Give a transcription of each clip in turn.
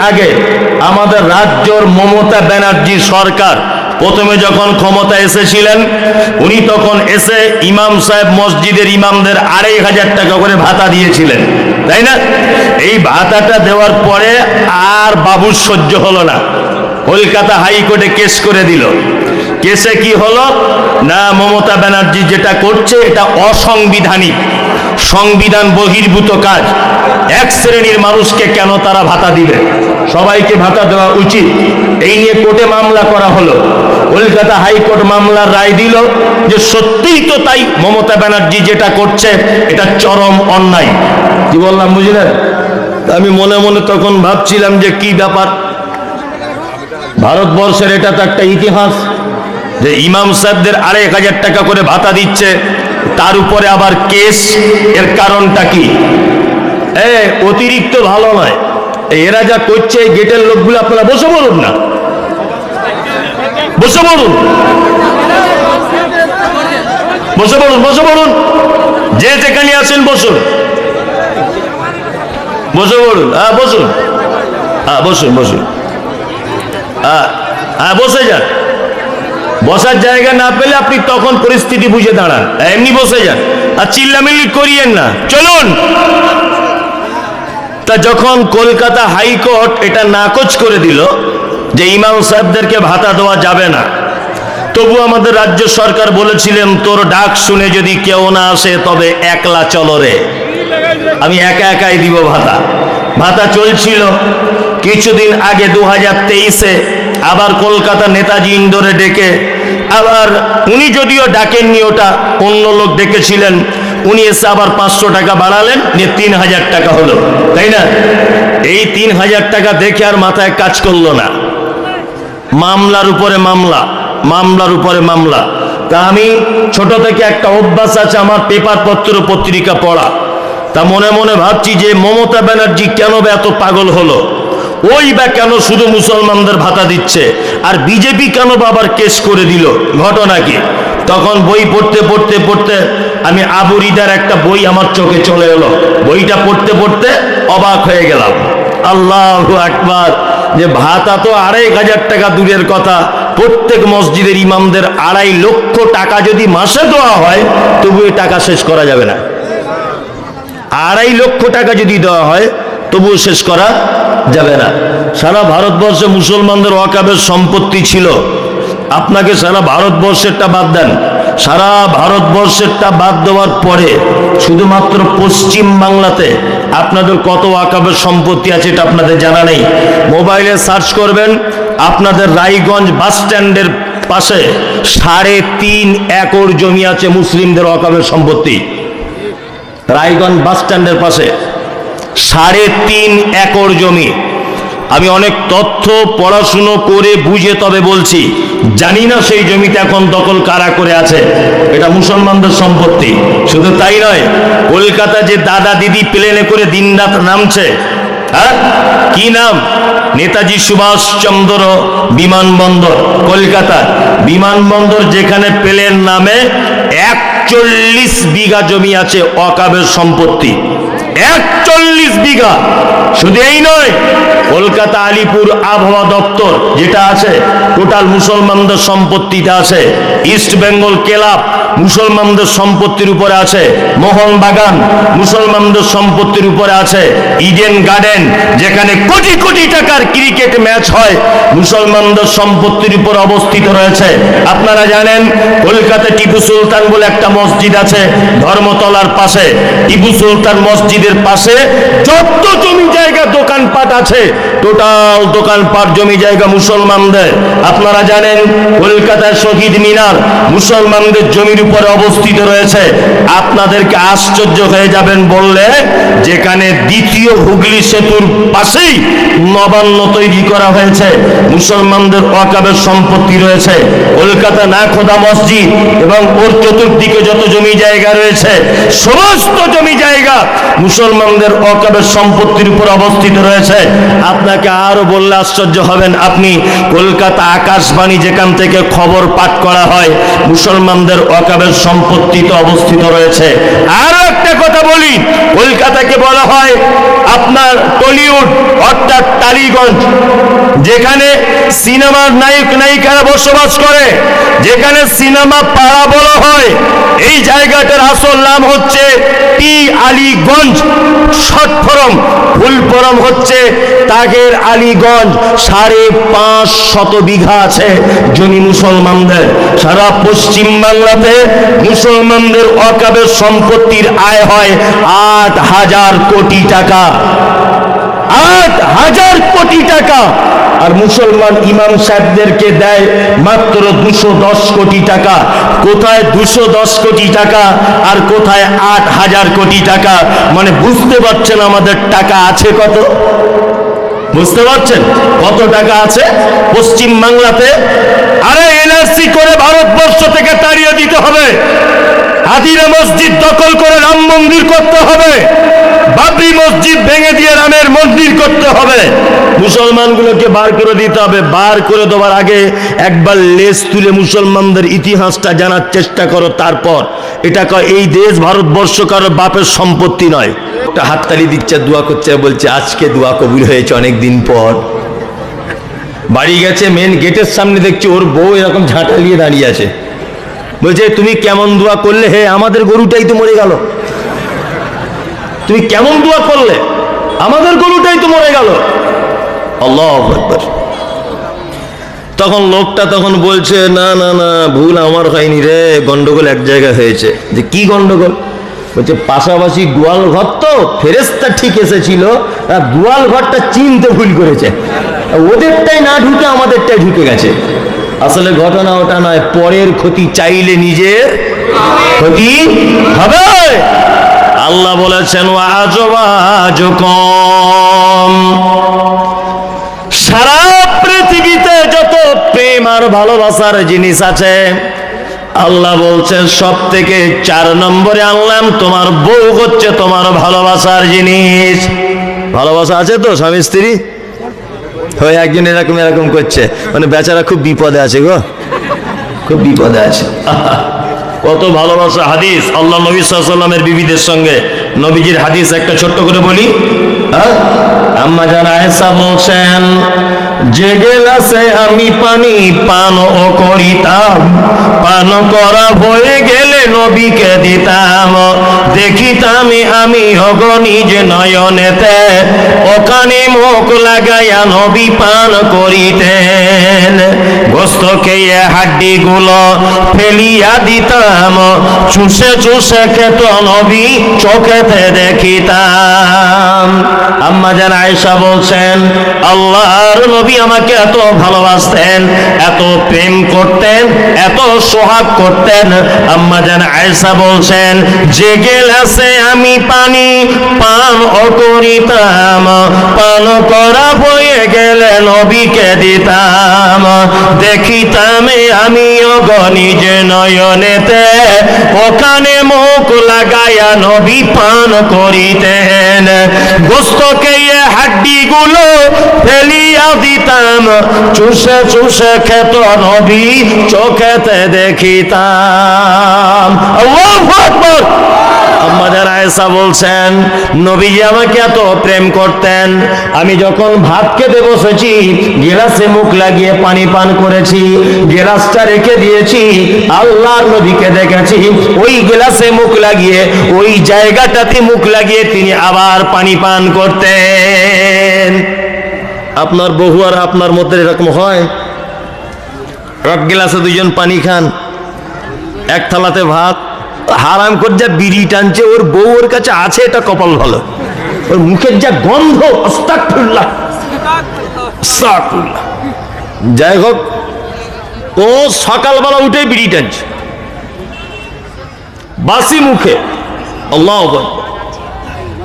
আগে আমাদের রাজ্যর মমতা ব্যানার্জি সরকার প্রথমে যখন ক্ষমতা এসেছিলেন, উনি তখন এসে ইমাম সাহেব মসজিদের ইমামদের আড়াই হাজার টাকা করে ভাতা দিয়েছিলেন। তাই না? এই ভাতাটা দেওয়ার পরে আর বাবুর সহ্য হলো না। কলকাতা হাইকোর্টে কেস করে দিল। কেসে কি হলো? না, মমতা ব্যানার্জি যেটা করছে, এটা অসংবিধানিক, সংবিধান বহির্ভূত কাজ। এক শ্রেণির মানুষকে কেন তারা ভাতা দিবে? সবাইকে ভাতা দেওয়া উচিত। এই নিয়ে কোর্টে মামলা করা হলো। কলকাতা হাইকোর্ট মামলার রায় দিল যে সত্যিই তো তাই মমতা ব্যানার্জি যেটা করছে, এটা চরম অন্যায়। কি বললাম, বুঝলেন? আমি মনে মনে তখন ভাবছিলাম যে কি ব্যাপার? ভারতবর্ষের এটা তো একটা ইতিহাস যে ইমাম সাহেবদের আড়াই হাজার টাকা করে ভাতা দিচ্ছে, তার উপরে আবার কেস, এর কারণটা কি? অতিরিক্ত ভালো নয়। এরা যা করছে এই গেটের লোকগুলো আপনারা বসে বলুন না। বসে বলুন বসে পড়ুন বসে পড়ুন। যে যেখানে আছেন বসুন। বসে বলুন হ্যাঁ বসুন। হ্যাঁ বসুন বসুন। হ্যাঁ হ্যাঁ বসে যান। বসার জায়গা না পেলে আপনি তখন পরিস্থিতি বুঝে দাঁড়ান। এমনি বসে যান। আর চিল্লামিল্লি করিয়েন না। চলুন। তা যখন কলকাতা হাইকোর্ট এটা নাকচ করে দিল যে ইমাম সাহেবদেরকে ভাতা দেওয়া যাবে না, তবু আমাদের রাজ্য সরকার বলেছিলেন, তোর ডাক শুনে যদি কেউ না আসে, তবে একলা চলো রে। আমি একা একাই দিব ভাতা। ভাতা চলছিল। কিছুদিন আগে দু হাজার তেইশে আবার কলকাতা নেতাজি ইন্দোরে ডেকে আবার উনি যদিও ডাকেননি, ওটা অন্য লোক ডেকেছিলেন উনি এসে আবার পাঁচশো টাকা বাড়ালেন, নিয়ে তিন হাজার টাকা হলো। তাই না? এই তিন হাজার টাকা দেখে আর মাথায় কাজ করল না। মামলার উপরে মামলা, মামলার উপরে মামলা। তা আমি ছোট থেকে একটা অভ্যাস আছে, আমার পেপার পত্র পত্রিকা পড়া। তা মনে মনে ভাবছি যে মমতা ব্যানার্জি কেন এত পাগল হলো? ওই বা কেন শুধু মুসলমানদের ভাতা দিচ্ছে? আর বিজেপি কেন বাবার কেস করে দিল ঘটনা কি তখন বই পড়তে পড়তে পড়তে আমি আবুরিদার একটা বই আমার চোখে চলে এলো। বইটা পড়তে পড়তে অবাক হয়ে গেলাম। আল্লাহ আকবার। যে ভাতা তো আড়াই হাজার টাকা দূরের কথা। প্রত্যেক মসজিদের ইমামদের আড়াই লক্ষ টাকা যদি মাসে দেওয়া হয় তবু এই টাকা শেষ করা যাবে না। আড়াই লক্ষ টাকা যদি দেওয়া হয়, তবুও শেষ করা যাবে না। সারা ভারতবর্ষে মুসলমানদের ওয়াকাবের সম্পত্তি ছিল। আপনাকে সারা ভারতবর্ষেরটা বাদ দেন। সারা ভারতবর্ষেরটা বাদ দেওয়ার পরে শুধুমাত্র পশ্চিম বাংলাতে আপনাদের কত ওয়াকাবের সম্পত্তি আছে এটা আপনাদের জানা নেই। মোবাইলে সার্চ করবেন, আপনাদের রায়গঞ্জ বাস স্ট্যান্ডের পাশে সাড়ে তিন একর জমি আছে মুসলিমদের ওয়াকাবের সম্পত্তি। রায়গঞ্জ বাস স্ট্যান্ডের পাশে সাড়ে তিন একর জমি। আমি অনেক তথ্য, পড়াশুনো করে বুঝে তবে বলছি জানি না সেই জমিতে এখন দখল কারা করে আছে। এটা মুসলমানদের সম্পত্তি। শুধু তাই নয়, কলকাতা যে দাদা দিদি প্লেনে করে দিনরাত নামছে হ্যাঁ? কি নাম? নেতাজি সুভাষচন্দ্র বিমানবন্দর, কলকাতা। বিমানবন্দর যেখানে প্লেন নামে একচল্লিশ বিঘা জমি আছে, অকাবের সম্পত্তি। একচল্লিশ বিঘা। শুধু এই নয়, কলকাতা আলিপুর আবহাওয়া দপ্তর যেটা আছে টোটাল মুসলমানদের সম্পত্তিতে আছে ইস্ট বেঙ্গল ক্লাব মুসলমানদের সম্পত্তির উপরে আছে, মোহনবাগান মুসলমানদের সম্পত্তির উপরে আছে ইডেন গার্ডেন যেখানে কোটি কোটি টাকার ক্রিকেট ম্যাচ হয়, মুসলমানদের সম্পত্তির উপর অবস্থিত রয়েছে। আপনারা জানেন কলকাতা টিপু সুলতান বলে একটা মসজিদ আছে, ধর্মতলার পাশে। টিপু সুলতান মসজিদের পাশে যত দোকানপাট আছে টোটাল দোকানপাট, জমি জায়গা মুসলমানদের। আপনারা জানেন কলকাতার শহীদ মিনার মুসলমানদের জমির উপরে অবস্থিত রয়েছে। আপনাদেরকে আশ্চর্য হয়ে যাবেন বললে, যেখানে দ্বিতীয় হুগলি সেতুর পাশেই নবান্ন তৈরি করা হয়েছে। মুসলমানদের অকাবের সম্পত্তি রয়েছে। কলকাতা না খোদা মসজিদ এবং ওর চতুর্দিকে যত জমি জায়গা রয়েছে, সমস্ত জমি জায়গা মুসলমানদের ওয়াকাবের সম্পত্তির উপর অবস্থিত রয়েছে। আপনাকে আরও বললে আশ্চর্য হবেন আপনি। কলকাতা আকাশবাণী যেখান থেকে খবর পাঠ করা হয়, মুসলমানদের অকাবের সম্পত্তিতে অবস্থিত রয়েছে। আরও একটা কথা বলি, কলকাতাকে বলা হয় আপনার টলিউড, অর্থাৎ টালিগঞ্জ, যেখানে সিনেমার নায়ক নায়িকারা বসবাস করে, যেখানে সিনেমা পাড়া বলা হয়। এই জায়গাটার আসল নাম হচ্ছে টি আলীগঞ্জ। শটফরম ফুলফরম হচ্ছে তাগের আলীগঞ্জ। সাড়ে পাঁচ শত বিঘা আছে জমি মুসলমানদের। সারা পশ্চিম বাংলাতে মুসলমানদের অকাবের সম্পত্তির আয় হয় আট হাজার কোটি টাকা। আট হাজার কোটি টাকা। আর মুসলমান ইমাম সাহেবদেরকে দেয় মাত্র দুশো দশ কোটি টাকা। কোথায় দুশো দশ কোটি টাকা আর কোথায় আট হাজার কোটি টাকা? মানে বুঝতে পারছেন আমাদের টাকা আছে কত? বুঝতে পারছেন? কত টাকা আছে? পশ্চিম বাংলাতে আরে এনআরসি করে ভারতবর্ষ থেকে তাড়িয়ে দিতে হবে। হাদিরা মসজিদ দখল করে রাম মন্দির করতে হবে। মসজিদ ভেঙে দিয়ে রামের মন্দির করতে হবে। মুসলমানগুলোকে বার করে দিতে হবে। বার করে দেওয়ার আগে একবার লেজ তুলে মুসলমানদের ইতিহাসটা জানার চেষ্টা করো, তারপর। এটা কয়, এই দেশ ভারতবর্ষ কারও বাপের সম্পত্তি নয়। একটা হাততালি দিচ্ছে, দোয়া করছে, বলছে, আজকে দোয়া কবুল হয়েছে অনেক দিন পর। বাড়ি গেছে মেন গেটের সামনে দেখছি, ওর বউ এরকম ঝাঁটা নিয়ে দাঁড়িয়ে আছে। বলছে, তুমি কেমন দোয়া করলে? হে, আমাদের গরুটাই তো মরে গেল। তুমি কেমন দোয়া করলে? আমাদের গরুটাই তো মরে গেল। তখন লোকটা তখন বলছে, না না না, ভুল আমার হয়নি রে, গন্ডগোল এক জায়গায় হয়েছে। যে কি গন্ডগোল? বলছে, পাশাপাশি গোয়াল ঘর তো ফেরেস্তা ঠিক এসেছিল গোয়াল ঘরটা চিনতে ভুল করেছে। ওদেরটাই না ঢুকে আমাদেরটাই ঢুকে গেছে। আসলে ঘটনা ওটা নয়, পরের ক্ষতি চাইলে নিজের ক্ষতি হবে। আল্লাহ বলেছেন সারা পৃথিবীতে যত প্রেম আর ভালোবাসার জিনিস আছে, আল্লাহ বলছেন সব থেকে চার নম্বরে আনলাম, তোমার বউ হচ্ছে তোমার ভালোবাসার জিনিস। ভালোবাসা আছে তো, স্বামী স্ত্রী? হয় একজন এরকম এরকম করছে। মানে বেচারা খুব বিপদে আছে গো। খুব বিপদে আছে। কত ভালোবাসা হাদিস আল্লাহ নবী সাল্লামের বিবিদের সঙ্গে। নবীজির হাদিস একটা ছোট্ট করে বলি। হ্যাঁ? আম্মা জান আয়েশা বলছেন যে গেলাসে আমি পানি পান করিতাম। পান করা হয়ে গেলে নবীকে দিতাম। দেখিতাম আমি অগণিজ নয়নেতে। ওখানে মুখ লাগাইয়া নবী পান করিতেন। গোস্ত হাড্ডি গুলো ফেলিয়া দিতাম। চুষে চুষে খেত নবী চোখেতে দেখিতাম। আম্মা জান আয়েশা বলছেন, আল্লাহর নবী আমাকে এত ভালোবাসতেন, এত প্রেম করতেন, এত সোহাগ করতেন। আম্মা জান আয়েশা বলছেন যে গেলাসে আমি পানি, পান করিতাম পান করা হয়ে গেলে নবীকে দিতাম। দেখিতাম আমিও গণিজ নয়নেতে, ওখানে মুখ লাগাইয়া নবী পান করিতেন। গোস্তকে হাড্ডি গুলো ফেলিয়া দিতাম। চুষে চুষে খেত নবী, চোখেতে দেখিতাম। আল্লাহু আম্মাজান আয়েশা বলছেন, নবীজি আমাকে এত প্রেম করতেন। আমি যখন ভাত খেতে বসেছি, গেলাসে মুখ লাগিয়ে পানি পান করেছি, গেলাসটা রেখে দিয়েছি, আল্লাহর নবীকে দেখেছি, ওই গেলাসে মুখ লাগিয়ে, ওই জায়গাটাতে মুখ লাগিয়ে তিনি আবার পানি পান করতেন। আপনার বহু আর আপনার মধ্যে এরকম হয় এক গেলাসে দুজন পানি খান, এক থালাতে ভাত, হারাম করে যা বিড়ি টানছে, ওর বউ ওর কাছে আছে, এটা কপাল ভালো ওর মুখের যা গন্ধ। যাই হোক, ও সকালবেলা উঠে বিড়ি টানছে বাসি মুখে, আল্লাহ।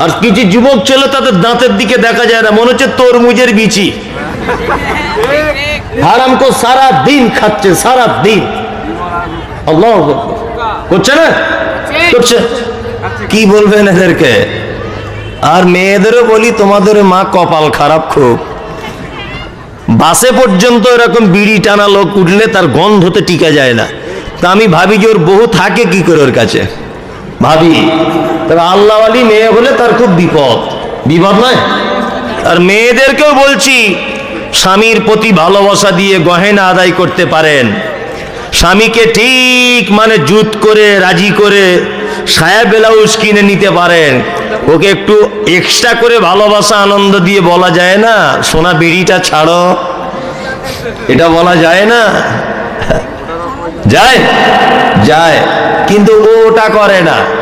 আর কিছু যুবক ছেলে তাদের দাঁতের দিকে দেখা যায় না মনে হচ্ছে তরমুজের বিচি। হারাম কো সারা দিন খাচ্ছে সারা দিন। আল্লাহ করছে না? করছে। কি বলবেন এদেরকে? আর মেয়েদেরও বলি তোমাদের মা কপাল খারাপ খুব। বাসে পর্যন্ত এরকম বিড়ি টানা লোক উঠলে তার গন্ধতে টিকা যায় না। তা আমি ভাবি যে ওর বহু থাকে কি করে ওর কাছে? ভাবি তবে আল্লাহওয়ালি মেয়ে হলে তার খুব বিপদ। বিপদ নয়? আর মেয়েদেরকেও বলছি, স্বামীর প্রতি ভালোবাসা দিয়ে গহেনা আদায় করতে পারেন। স্বামীকে ঠিক মানে জুত করে, রাজি করে সায়া ব্লাউজ কিনে নিতে পারেন। ওকে একটু এক্সট্রা করে ভালোবাসা, আনন্দ দিয়ে বলা যায় না? সোনা বিড়িটা ছাড়ো। এটা বলা যায় না? যায়? যায়। কিন্তু ওটা করে না। আল্লাহু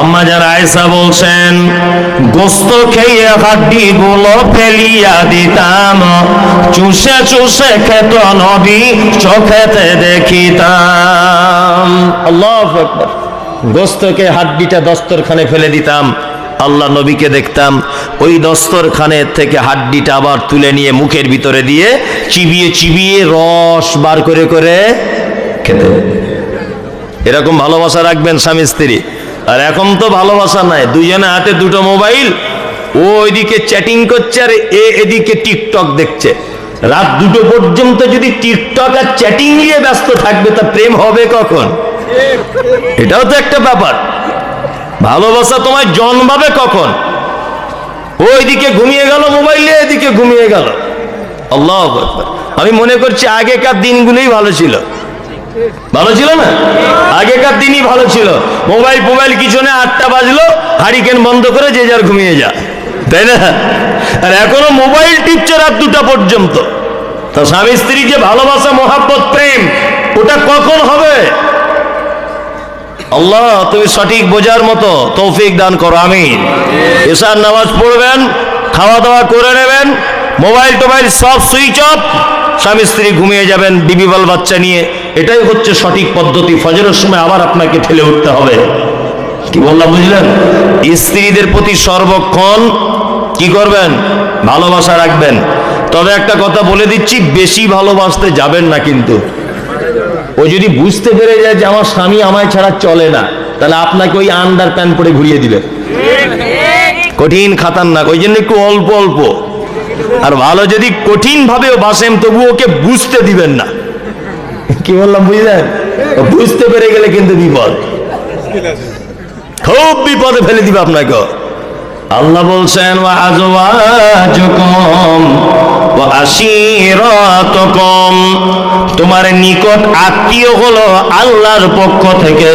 আম্মা যারা আয়েশা বলছেন, গোস্ত খেয়ে হাড্ডি গুলো ফেলিয়া দিতাম, চুষে চুষে খেত নবী, চোখেতে দেখিতাম। আল্লাহ গোস্তকে হাড্ডিটা দস্তরখানে ফেলে দিতাম, আল্লাহ নবীকে দেখতাম, ওই দস্তরখানের থেকে হাড্ডিটা আবার তুলে নিয়ে মুখের ভিতরে দিয়ে চিবিয়ে চিবিয়ে রস বার করে করে খেতে। এরকম ভালোবাসা রাখবেন স্বামী স্ত্রী। আর এখন তো ভালোবাসা নাই। দুজনে হাতে দুটো মোবাইল, ও ওইদিকে চ্যাটিং করছে আর এ এদিকে টিকটক দেখছে। রাত দুটো পর্যন্ত যদি টিকটক আর চ্যাটিং নিয়ে ব্যস্ত থাকবে, তা প্রেম হবে কখন? এটাও তো একটা ব্যাপার। ভালোবাসা তোমায় জন্মাবে কখন? ওইদিকে ঘুমিয়ে গেল, মোবাইলে এদিকে ঘুমিয়ে গেল। আল্লাহ আমি মনে করছি আগেকার দিনগুলোই ভালো ছিল। ভালো ছিল না? আগেকার দিনই ভালো ছিল। মোবাইল মোবাইল কিছু না, আটটা বাজলো, হারিকেন বন্ধ করে যে যার ঘুমিয়ে যা। তাই না? আর এখনও মোবাইল টিপছে রাত দুটা পর্যন্ত। তা স্বামী স্ত্রী যে ভালোবাসা, মহাব্বত, প্রেম, ওটা কখন হবে? আল্লাহ, তুমি সঠিক বোঝার মতো তৌফিক দান করো, আমিন। এসার নামাজ পড়বেন খাওয়া দাওয়া করে নেবেন মোবাইল টোবাইল সব সুইচ অফ, স্বামী স্ত্রী ঘুমিয়ে যাবেন, বিবি বাল বাচ্চা নিয়ে। এটাই হচ্ছে সঠিক পদ্ধতি। ফজরের সময় আবার আপনাকে ঠেলে উঠতে হবে। কি বললাম, বুঝলেন? স্ত্রীদের প্রতি সর্বক্ষণ কি করবেন? ভালোবাসা রাখবেন। তবে একটা কথা বলে দিচ্ছি, বেশি ভালোবাসতে যাবেন না কিন্তু। ও যদি বুঝতে পেরে যায় যে আমার স্বামী আমায় ছাড়া চলে না, তাহলে আপনাকে ওই আন্ডার প্যান্ট পরে ঘুরিয়ে দিবে। কঠিন খাতারনাক ওই জন্য একটু অল্প অল্প। আর ভালো যদি কঠিন ভাবেও বাসেন তবু ওকে বুঝতে দিবেন না। কি বললাম বুঝলেন? বুঝতে পেরে গেলে কিন্তু বিপদ। খুব বিপদে ফেলে দিবে আপনাকে। আল্লাহ বলছেন তোমার নিকট আত্মীয় হলো আল্লাহর পক্ষ থেকে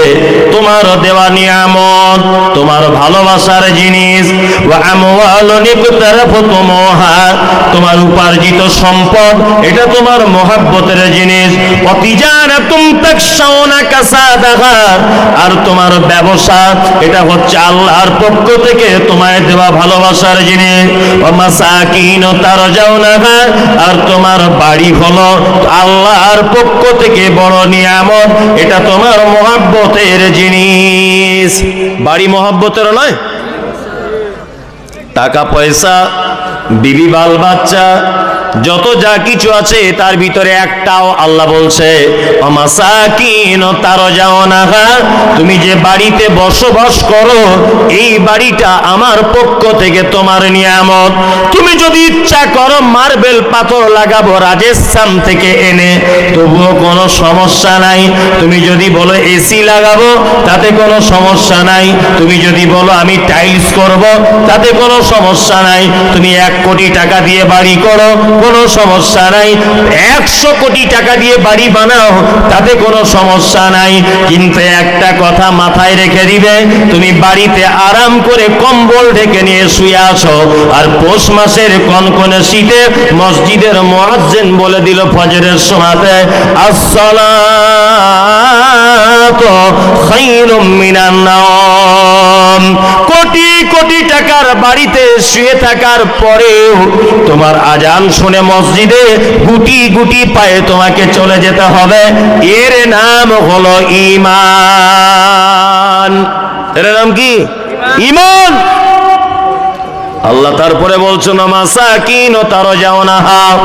তোমার দেওয়া নিয়ামত, তোমার ভালোবাসার জিনিস। তোমার উপার্জিত সম্পদ, এটা তোমার মহাব্বতের জিনিস। আর তোমার ব্যবসা, এটা হচ্ছে আল্লাহর পক্ষ থেকে তোমায় দেওয়া ভালোবাসার জিনিস। আর তোমার বাড়ি হলো আল্লাহর পক্ষ থেকে বড় নিয়ামত। এটা তোমার মহাব্বতের জিনিস। বাড়ি মহাব্বতের নয়? টাকা পয়সা, বিবি বাল বাচ্চা যত যা কিছু আছে, তার ভিতরে একটাও আল্লাহ বলছে তুমি যে বাড়িতে বসবাস করো, এই বাড়িটা আমার পক্ষ থেকে তোমার নিয়ামত। তুমি যদি ইচ্ছা করো মার্বেল পাথর লাগাবো, রাজস্থান থেকে এনে, তবুও কোনো সমস্যা নাই। তুমি যদি বলো এসি লাগাবো, তাতে কোনো সমস্যা নাই। তুমি যদি বলো আমি টাইলস করব, তাতে কোনো সমস্যা নাই। তুমি এক কোটি টাকা দিয়ে বাড়ি করো কোনো সমস্যা নাই। একশো কোটি টাকা দিয়ে বাড়ি বানাও, তাতে কোনো সমস্যা নাই। কিন্তু একটা কথা মাথায় রেখে দিবে, তুমি বাড়িতে আরাম করে কম্বল ঢেকে নিয়ে শুয়ে আছো, আর পৌষ মাসের কনকনে শীতে মসজিদের মোয়াজ্জেন বলে দিল ফজরের মিনান নাওম। কোটি কোটি টাকার বাড়িতে শুয়ে থাকার পরেও তোমার আজান শুনে মসজিদে গুটি গুটি পায়ে তোমাকে চলে যেতে হবে। এর নাম হলো ইমান এর নাম কি? ইমান আল্লাহ তারপরে বলছো না মাসাকিন ও তারও যাও না হা